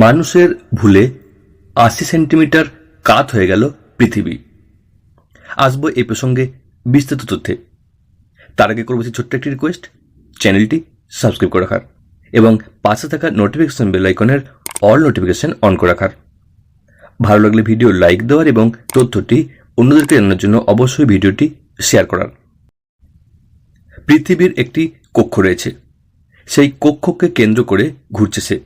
মানুষের ভুলে আশি সেন্টিমিটার কাত হয়ে গেল পৃথিবী। আসব এই প্রসঙ্গে বিস্তৃত তথ্যে। তার আগে করব ছোট্ট একটি রিকোয়েস্ট চ্যানেলটি সাবস্ক্রাইব করে রাখার এবং পাশে থাকা নোটিফিকেশন বেল আইকনের অল নোটিফিকেশন অন করে রাখার। ভালো লাগলে ভিডিও লাইক দেওয়ার এবং তথ্যটি অন্যদেরকে জানানোর জন্য অবশ্যই ভিডিওটি শেয়ার করার। পৃথিবীর একটি কক্ষ রয়েছে। সেই কক্ষকে কেন্দ্র করে ঘুরছে সে।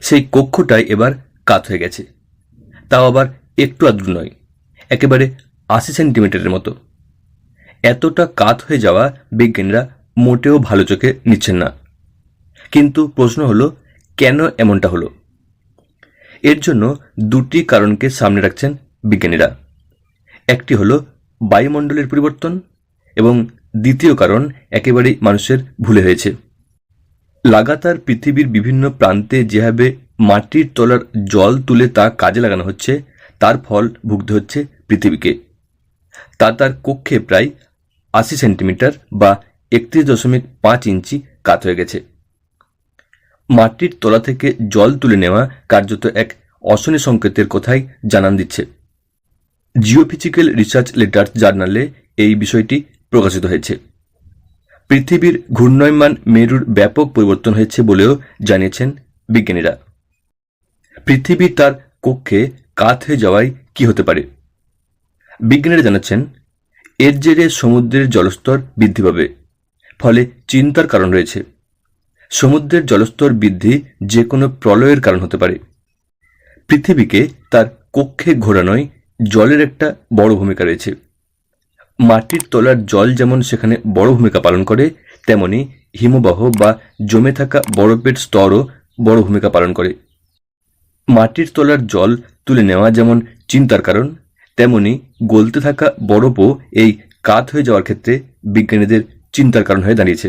সেই কক্ষটাই এবার কাত হয়ে গেছে। তাও আবার একটু আদ্র নয়, একেবারে আশি সেন্টিমিটারের মতো। এতটা কাত হয়ে যাওয়া বিজ্ঞানীরা মোটেও ভালো চোখে নিচ্ছেন না। কিন্তু প্রশ্ন হলো, কেন এমনটা হলো? এর জন্য দুটি কারণকে সামনে রাখছেন বিজ্ঞানীরা। একটি হলো বায়ুমণ্ডলের পরিবর্তন এবং দ্বিতীয় কারণ একেবারেই মানুষের ভুলে হয়েছে। লাগাতার পৃথিবীর বিভিন্ন প্রান্তে যেভাবে মাটির তলার জল তুলে তা কাজে লাগানো হচ্ছে, তার ফল ভুগতে হচ্ছে পৃথিবীকে। তা তার কক্ষে প্রায় আশি সেন্টিমিটার বা একত্রিশ দশমিক পাঁচ ইঞ্চি কাত হয়ে গেছে। মাটির তলা থেকে জল তুলে নেওয়া কার্যত এক অশনি সংকেতের কথাই জানান দিচ্ছে। জিওফিজিক্যাল রিসার্চ লেটার্স জার্নালে এই বিষয়টি প্রকাশিত হয়েছে। পৃথিবীর ঘূর্ণয়মান মেরুর ব্যাপক পরিবর্তন হয়েছে বলেও জানিয়েছেন বিজ্ঞানীরা। পৃথিবী তার কক্ষে কাত হয়ে যাওয়ায় কি হতে পারে? বিজ্ঞানীরা জানাচ্ছেন, এর জেরে সমুদ্রের জলস্তর বৃদ্ধি পাবে, ফলে চিন্তার কারণ রয়েছে। সমুদ্রের জলস্তর বৃদ্ধি যে কোনো প্রলয়ের কারণ হতে পারে। পৃথিবীকে তার কক্ষে ঘোরানোয় জলের একটা বড় ভূমিকা রয়েছে। মাটির তলার জল যেমন সেখানে বড় ভূমিকা পালন করে, তেমনি হিমবাহ বা জমে থাকা বরফের স্তরও বড় ভূমিকা পালন করে। মাটির তলার জল তুলে নেওয়া যেমন চিন্তার কারণ, তেমনি গলতে থাকা বরফও এই কাত হয়ে যাওয়ার ক্ষেত্রে বিজ্ঞানীদের চিন্তার কারণ হয়ে দাঁড়িয়েছে।